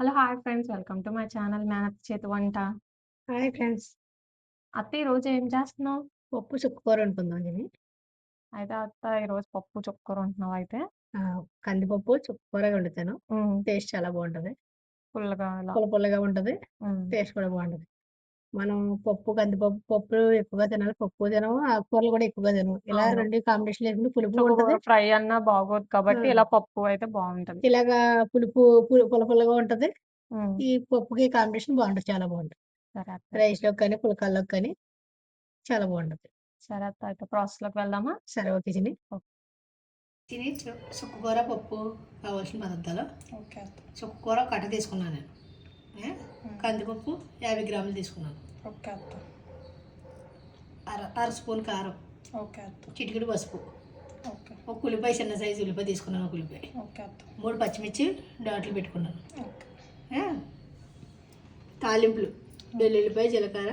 Hello! Hi friends. Welcome to my channel మేనత్త చేతి వంట. Hi friends. అత్త ఈరోజు ఏం చేస్తున్నావు? పప్పు చుక్కకూర వండుకుందామని. అయితే అత్త ఈరోజు పప్పు చుక్కకూర వండుతున్నావా అయితే? ఆ! కందిపప్పు చుక్కకూర వండుతాను. టేస్ట్ చాలా బావుంటది. పుల్లగా ఇలా. పుల్ల పుల్లగా ఉంటది. టేస్ట్ కూడా బావుంటది. మనం పప్పు, కందిపప్పు పప్పులు ఎక్కువగా తినాలి. పప్పు తినము, ఆకుకూరలు కూడా ఎక్కువగా తినము. ఇలా అవును. 2 కాంబినేషన్‌లో వేసుకుంటే పులుపు చుక్కకూర ఉంటది. ఫ్రై అన్నా బాగోదు కాబట్టి! ఇలా పప్పు అయితే బావుంటది. ఇలాగా పులుపు పులు పుల్ల పుల్లగా ఉంటది. ఈ పప్పుకి కాంబినేషన్ బావుంటది. చాలా. సరే అత్త. రైస్‌లోకి కానీ, పుల్కాల్లోకి కానీ చాలా బావుంటది. సరే అత్త. అయితే ప్రాసెస్‌లోకి వెళ్దామా? సరే ఓకే చిన్ని. ఓకే. చిన్ని పప్పు కావాల్సిన పదార్థాలు ఓకే అత్త. చుక్కకూర కట్ట తీసుకున్నాను నేను. ఏ? కందిపప్పు 50 గ్రాములు తీసుకున్నాను. ఓకే అత్త. అర అర స్పూన్ కారం, ఓకే అత్త. చిటికెడు పసుపు, ఓకే. ఒక ఉల్లిపాయ చిన్న సైజు ఉల్లిపాయ తీసుకున్నాను ఒక ఉల్లిపాయ, ఓకే అత్త. మూడు పచ్చిమిర్చి డాట్లు పెట్టుకున్నాను. ఓకే. తాలింపులు వెల్లుల్లిపాయ జీలకర్ర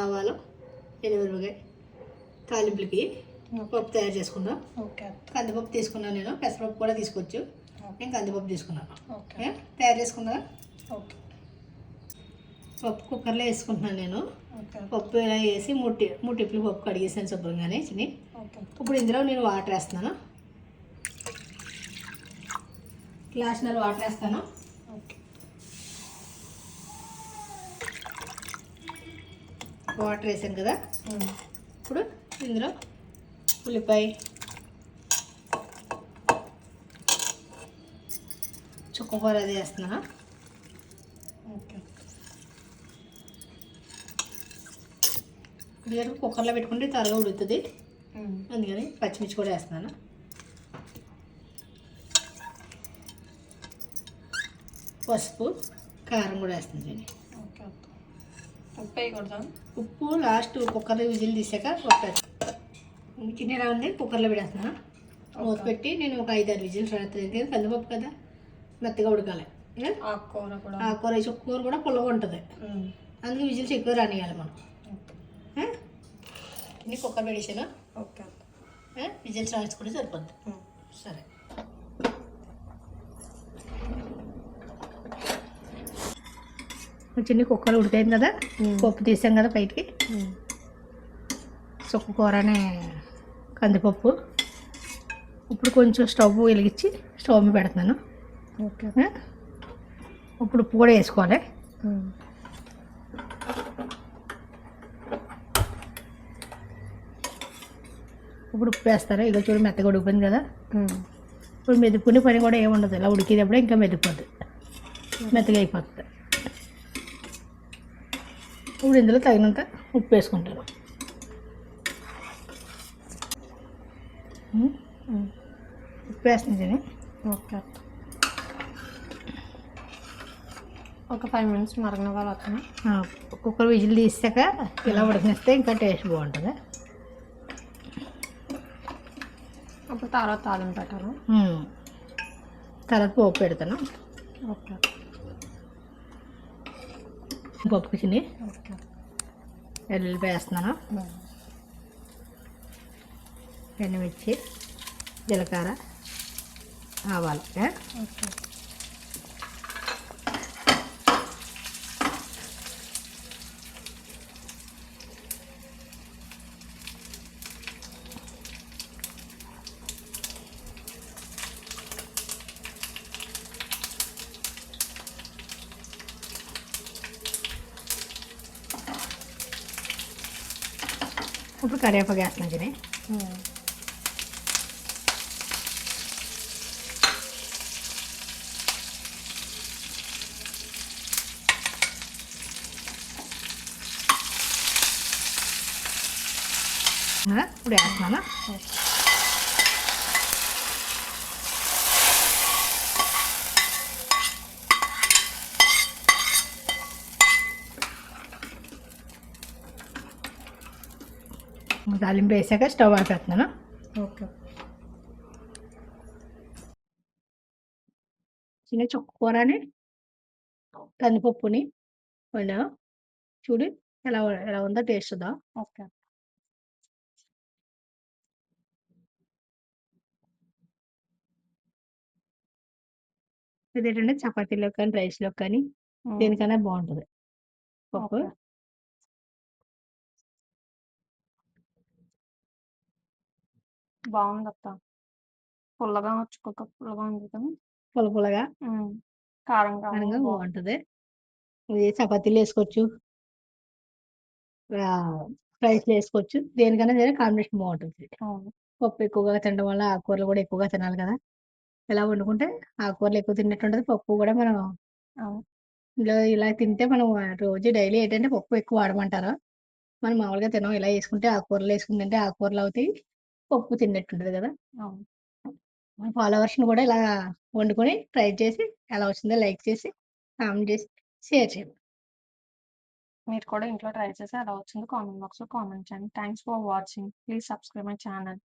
ఆవాలు ఎనిమిరపకాయ తాలింపులకి పప్పు తయారు చేసుకున్నాం. ఓకే అత్త. కందిపప్పు తీసుకున్నాను నేను పెసరపప్పు కూడా తీసుకోవచ్చు. నేను కందిపప్పు తీసుకున్నాను. ఓకే. తయారు చేసుకున్నా ఓకే. పప్పు కుక్కర్లో వేసుకుంటున్నాను నేను. పప్పు ఇలా వేసి మూడు టి- మూడు టిప్పులు పప్పు కడిగేసాను శుభ్రంగానే ఓకే. ఇప్పుడు ఇందులో నేను వాటర్ వేస్తున్నాను గ్లాసున్నర వాటర్ వేస్తాను. వాటర్ వేసాను కదా. ఇప్పుడు ఇందులో ఉల్లిపాయ చుక్కకూర అది వేస్తున్నాను ఓకే. ఇప్పుడు కుక్కర్లో పెట్టుకుంటే త్వరగా ఉడుకుతుంది హ్మ్. అందుకని పచ్చిమిర్చి కూడా వేస్తున్నాను పసుపు కారం కూడా వేస్తుంది నేను అత్త. ఉప్పు వేయకూడదా? ఉప్పు లాస్ట్ కుక్కర్లో విజిల్ తీసాక ఉప్పు చిన్నగా ఉంది కుక్కర్లో పెడేస్తున్నాను మూత పెట్టి నేను ఒక ఐదారు విజిల్స్ ఎందుకంటే కందిపప్పు కదా మెత్తగా ఉడకాలి? ఆకుకూర కూడా. ఆ కూర కూడా పుల్లగా ఉంటుంది. అందుకే విజిల్స్ ఎక్కువ రానియాలి మనం ఇన్ని కుక్కర్ పెట్టేసాను ఓకే? విజిల్స్ రాయించుకుంటే సరిపోద్ది. సరే. చిన్న కుక్కర్ ఉడికాయింది కదా. పప్పు తీసాం కదా బయటికి. చుక్క కూరనే కందిపప్పు. ఇప్పుడు కొంచెం స్టవ్ వెలిగించి స్టవ్ మీద పెడుతున్నాను. ఓకే. ఇప్పుడు ఉప్పు కూడా వేసుకోవాలి. ఇప్పుడు ఉప్పు వేస్తారు? ఇక చూడు మెత్తగా ఉడికిపోయింది కదా. ఇప్పుడు మెదుపుకునే పని కూడా ఏముండదు ఇలా ఉడికేటప్పుడే ఇంకా మెదిపోద్ది మెత్తగా అయిపోతుంది. ఇప్పుడు ఇందులో తగినంత ఉప్పు వేసుకుంటాను. హ్మ్. ఉప్పు వేస్తుంది ఓకే. ఒక ఫైవ్ మినిట్స్ మరగనివ్వాలి అతను కుక్కర్ విజిల్ తీసాక ఇలా ఉడకనిస్తే ఇంకా టేస్ట్ బాగుంటుంది. అప్పుడు తర్వాత తాలింపు పెట్టాలి ఉమ్. తర్వాత పోపు పెడతాను. ఓకే. పప్పు ఓకే. వెల్లుల్లిపాయ వేస్తున్నాను. ఎండుమిర్చి జీలకర్ర ఆవాలు? ఓకే. ఇప్పుడు కరివేపాకు వేస్తున్నాను చిని హ్మ్. ఆ, ఇప్పుడు వేస్తున్నాను తాలింపు వేసాక స్టవ్ ఆపేస్తున్నాను ఓకే చిన్న చుక్క కూరని కందిపప్పుని వండాను చూడు ఎలా ఎలా ఉందో టేస్ట్ ఉందా ఓకే ఇదేంటంటే చపాతీలోకి కానీ, రైస్‌లోకి కానీ. దేనికైనా బావుంటది. పప్పు. ఓకే. బావుందత్త. పుల్లగా చుక్క పుల్లగా ఉంది కదా! పుల్ల పుల్లగా హ్మ్. కారం కారంగా కారంగా బావుంది. బావుంటది. ఇది చపాతీలో ఏసుకోవచ్చు. ఆహ్, రైస్‌లో ఏసుకోవచ్చు. దేనికైనా సరే కాంబినేషన్ బావుంటది. అవును. పప్పు ఎక్కువగా తినడం వల్ల ఆకుకూరలు గూడా ఎక్కువగా తినాలి కదా! ఇలా వండుకుంటే ఆకుకూరలు ఎక్కువ తిన్నట్టుంటది. పప్పు గూడా మనం అవును. ఇలా ఇలా తింటే మనం రోజు డైలీ ఏంటంటే పప్పు ఎక్కువ వాడమంటారు. మనం మామూలుగా తినం. ఇలా ఏసుకుంటే ఆకుకూరలు ఏసుకొని తింటే ఆకుకూరలవుతాయి. పప్పు తిన్నట్టుంటది గదా! అవును. మన ఫాలోవర్స్‌ని గూడా ఇలా వండుకొని ట్రై చేసి ఎలా వచ్చిందో లైక్ చేసి, కామెంట్ చేసి, షేర్ చేయండి. మీరు కూడా ఇంట్లో ట్రై చేసి ఎలా వచ్చిందో కామెంట్ బాక్స్‌లో కామెంట్ చేయండి. Thanks for watching. Please subscribe my channel.